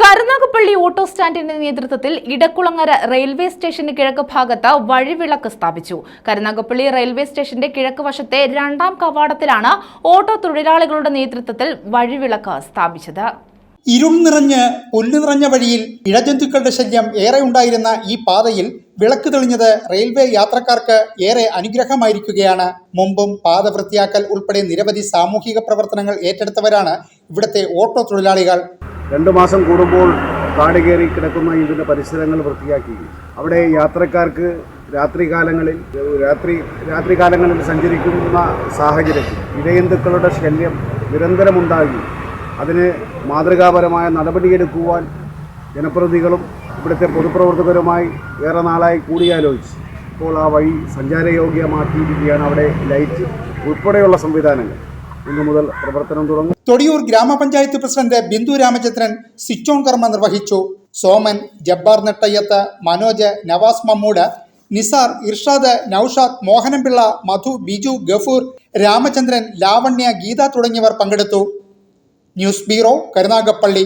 Karunagappally auto സ്റ്റാൻഡിന്റെ നേതൃത്വത്തിൽ Edakkulangara railway സ്റ്റേഷന് കിഴക്ക് ഭാഗത്ത് വഴിവിളക്ക് സ്ഥാപിച്ചു. കരുനാഗപ്പള്ളി റെയിൽവേ സ്റ്റേഷന്റെ കിഴക്ക് വശത്തെ രണ്ടാം കവാടത്തിലാണ് ഓട്ടോ തൊഴിലാളികളുടെ നേതൃത്വത്തിൽ വഴിവിളക്ക് സ്ഥാപിച്ചത്. ഇരുൾ നിറഞ്ഞ് പുല്ല് നിറഞ്ഞ വഴിയിൽ ഇഴജന്തുക്കളുടെ ശല്യം ഏറെ ഉണ്ടായിരുന്ന ഈ പാതയിൽ വിളക്ക് തെളിഞ്ഞത് റെയിൽവേ യാത്രക്കാർക്ക് ഏറെ അനുഗ്രഹമായിരിക്കുകയാണ്. മുമ്പും പാത വൃത്തിയാക്കൽ ഉൾപ്പെടെ നിരവധി സാമൂഹിക പ്രവർത്തനങ്ങൾ ഏറ്റെടുത്തവരാണ് ഇവിടുത്തെ ഓട്ടോ തൊഴിലാളികൾ. രണ്ട് മാസം കൂടുമ്പോൾ കാട് കയറി കിടക്കുന്ന ഇതിന്റെ പരിസരങ്ങൾ വൃത്തിയാക്കി. അവിടെ യാത്രക്കാർക്ക് രാത്രികാലങ്ങളിൽ രാത്രി രാത്രികാലങ്ങളിൽ സഞ്ചരിക്കുന്ന സാഹചര്യത്തിൽ ഇഴയന്തുക്കളുടെ ശല്യം നിരന്തരമുണ്ടാകി അതിന് മാതൃകാപരമായ നടപടിയെടുക്കുവാൻ ജനപ്രതിനിധികളും ഇവിടുത്തെ പൊതുപ്രവർത്തകരുമായി ഏറെ നാളായി കൂടിയാലോചിച്ച്. ഇപ്പോൾ ആ വഴി സഞ്ചാരയോഗ്യമാക്കിയിരിക്കുകയാണ് അവിടെ ലൈറ്റ് ഉൾപ്പെടെയുള്ള സംവിധാനങ്ങൾ. മുതൽ പ്രവർത്തനം തുടങ്ങും. Thodiyoor grama panchayat president Bindu Ramachandran switch on കർമ്മ നിർവഹിച്ചു. സോമൻ ജബ്ബാർ നെട്ടയ്യത്ത് മനോജ് നവാസ് മമ്മൂട് നിസാർ ഇർഷാദ് നൌഷാദ് മോഹനൻപിള്ള മധു ബിജു ഗഫൂർ രാമചന്ദ്രൻ ലാവണ്യ ഗീത തുടങ്ങിയവർ പങ്കെടുത്തു. News bureau Karunagappally.